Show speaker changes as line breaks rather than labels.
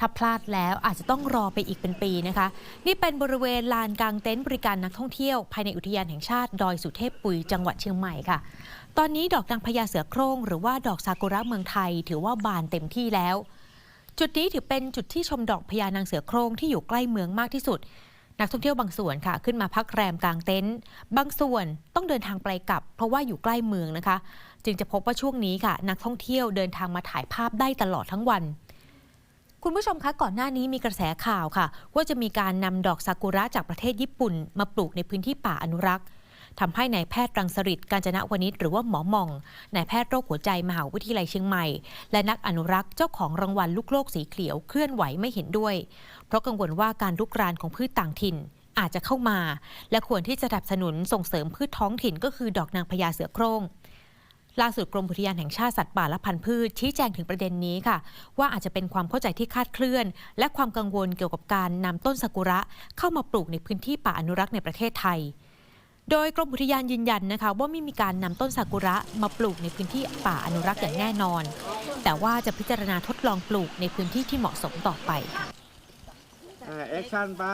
ถ้าพลาดแล้วอาจจะต้องรอไปอีกเป็นปีนะคะ นี่เป็นบริเวณลานกลางเต็นท์บริการนักท่องเที่ยว ภายในอุทยานแห่งชาติ ดอยสุเทพปุยจังหวัดเชียงใหม่ค่ะ ตอนนี้ดอกนางพญาเสือโคร่งหรือว่าดอกซากุระเมืองไทย ถือว่าบานเต็มที่แล้ว จุดนี้ถือเป็นจุดที่ชมดอกพญานางเสือโคร่งที่อยู่ใกล้เมืองมากที่สุด นักท่องเที่ยวบางส่วนค่ะ ขึ้นมาพักแรมกลางเต็นท์บางส่วนต้องเดินทางไปกลับ เพราะว่าอยู่ใกล้เมืองนะคะ จึงจะพบว่าช่วงนี้ค่ะ นักท่องเที่ยวเดินทางมาถ่ายภาพได้ตลอดทั้งวัน คุณผู้ชมคะก่อนหน้านี้มีกระแสข่าวค่ะ ว่าจะมีการนำดอกซากุระจากประเทศญี่ปุ่น มาปลูกในพื้นที่ป่าอนุรักษ์ทำให้นายแพทย์รังสฤษดิ์กาญจนวณิชหรือว่าหมอหม่องนายแพทย์โรคหัวใจมหาวิทยาลัยเชียงใหม่ และนักอนุรักษ์เจ้าของรางวัลลูกโลกสีเขียวเคลื่อนไหวไม่เห็นด้วย เพราะกังวลว่าการลุกรานของพืชต่างถิ่นอาจจะเข้ามา และควรที่จะสนับสนุนส่งเสริมพืชท้องถิ่นก็คือดอกนางพญาเสือโคร่ง ล่าสุดกรมอุทยานแห่งชาติสัตว์ป่าและพันธุ์พืชชี้แจงถึงประเด็นนี้ค่ะ ว่าอาจจะเป็นความเข้าใจที่คาดเคลื่อน และความกังวลเกี่ยวกับการนำต้นซากุระเข้ามาปลูกในพื้นที่ป่าอนุรักษ์ในประเทศไทย โดยกรมอุทยานยืนยันนะคะ ว่าไม่มีการนำต้นซากุระมาปลูกในพื้นที่ป่าอนุรักษ์อย่างแน่นอน แต่ว่าจะพิจารณาทดลองปลูกในพื้นที่ที่เหมาะสมต่อไป
แอคชั่นไป